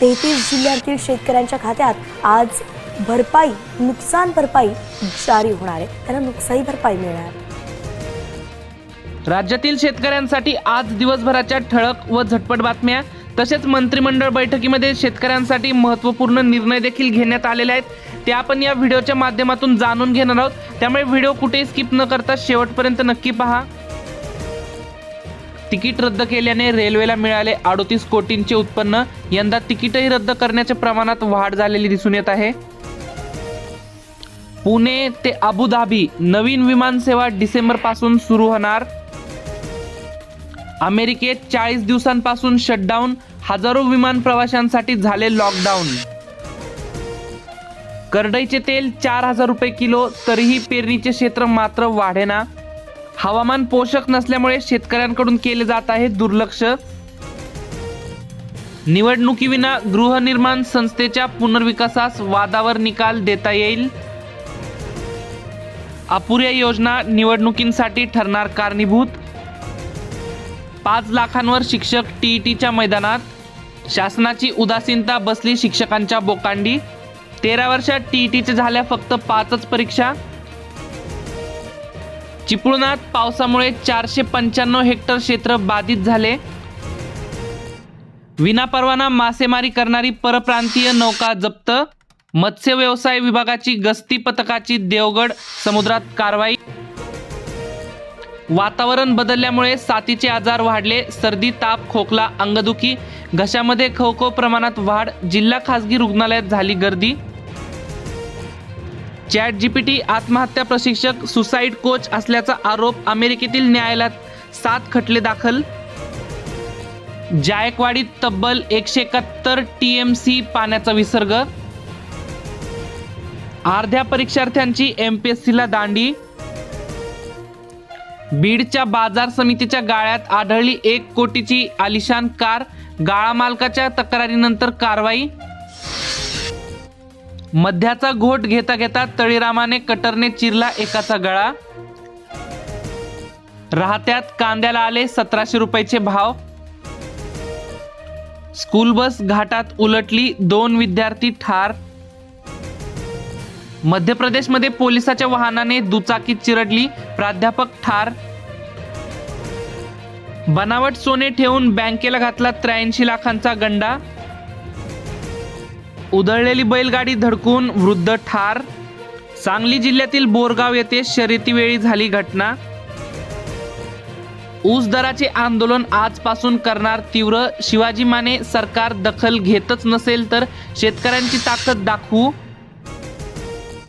तेहतीस जिल्ह्यातील शेतकऱ्यांच्या खात्यात आज भरपाई नुकसान भरपाई जारी होणार आहे. त्यांना नुकसानी भरपाई मिळणार. राज्यातील शेतकऱ्यांसाठी आज दिवसभराच्या ठळक व झटपट बातम्या. तसेच मंत्रिमंडळ बैठकीमध्ये शेतकऱ्यांसाठी महत्त्वपूर्ण निर्णय देखील घेण्यात आलेले आहेत. ते आपण या व्हिडिओच्या माध्यमातून जाणून घेणार आहोत. त्यामुळे व्हिडिओ कुठेही स्किप न करता शेवटपर्यंत नक्की पहा. तिकीट रद्द केल्याने रेल्वेला मिळाले अडोतीस कोटींचे उत्पन्न. यंदा तिकीटही रद्द करण्याच्या प्रमाणात वाढ झालेली दिसून येत आहे. पुणे ते अबुधाबी नवीन विमानसेवा डिसेंबरपासून सुरू होणार. अमेरिकेत चाळीस दिवसांपासून शटडाऊन हजारो विमान प्रवाशांसाठी झाले लॉकडाऊन करडईचे तेल चार हजार रुपये किलो तरीही पेरणीचे क्षेत्र मात्र वाढेना. हवामान पोषक नसल्यामुळे शेतकऱ्यांकडून केले जात आहे दुर्लक्ष. निवडणुकीविना गृहनिर्माण संस्थेच्या पुनर्विकासास वादावर निकाल देता येईल. अपुऱ्या योजना निवडणुकींसाठी ठरणार कारणीभूत. पाच लाखांवर शिक्षक टीईटीच्या मैदानात. शासनाची उदासीनता बसली शिक्षकांच्या बोकांडी. तेरा वर्षात टीईटीच्या झाल्या फक्त पाचच परीक्षा. चिपळुणात पावसामुळे चारशे पंच्याण्णव हेक्टर क्षेत्र बाधित झाले. विनापरवाना मासेमारी करणारी परप्रांतीय नौका जप्त. मत्स्य व्यवसाय विभागाची गस्ती पथकाची देवगड समुद्रात कारवाई. वातावरण बदलल्यामुळे साथीचे आजार वाढले. सर्दी ताप खोकला अंगदुखी घशामध्ये खवखव प्रमाणात वाढ. जिल्हा खासगी रुग्णालयात झाली गर्दी. चॅट जीपीटी आत्महत्या प्रशिक्षक सुसाईड कोच असल्याचा आरोप अमेरिकेतील न्यायालयात सात खटले दाखल. जायकवाडीत तब्बल एकशे एकाहत्तर टी एम सी पाण्याचा विसर्ग. अर्ध्या परीक्षार्थ्यांची एम पी एस सीला दांडी. बीडच्या बाजार समितीच्या गाळ्यात आढळली एक कोटीची आलिशान कार गाळा मालकाच्या तक्रारीनंतर कारवाई. मध्याचा घोट घेता घेता तळीरामाने कटरने चिरला एकाचा गळा. राहत्यात कांद्याला आले सतराशे रुपयाचे भाव. स्कूल बस घाटात उलटली दोन विद्यार्थी ठार. मध्य प्रदेशमध्ये पोलिसाच्या वाहनाने दुचाकीत चिरडली प्राध्यापक ठार. बनावट सोने ठेवून बँकेला घातला त्र्याऐंशी लाखांचा गंडा. उधळलेली बैलगाडी धडकून वृद्ध ठार. सांगली जिल्ह्यातील बोरगाव येथे शर्यतीवेळी झाली घटना. ऊस दराचे आंदोलन आजपासून करणार तीव्र. शिवाजी माने सरकार दखल घेतच नसेल तर शेतकऱ्यांची ताकद दाखवू.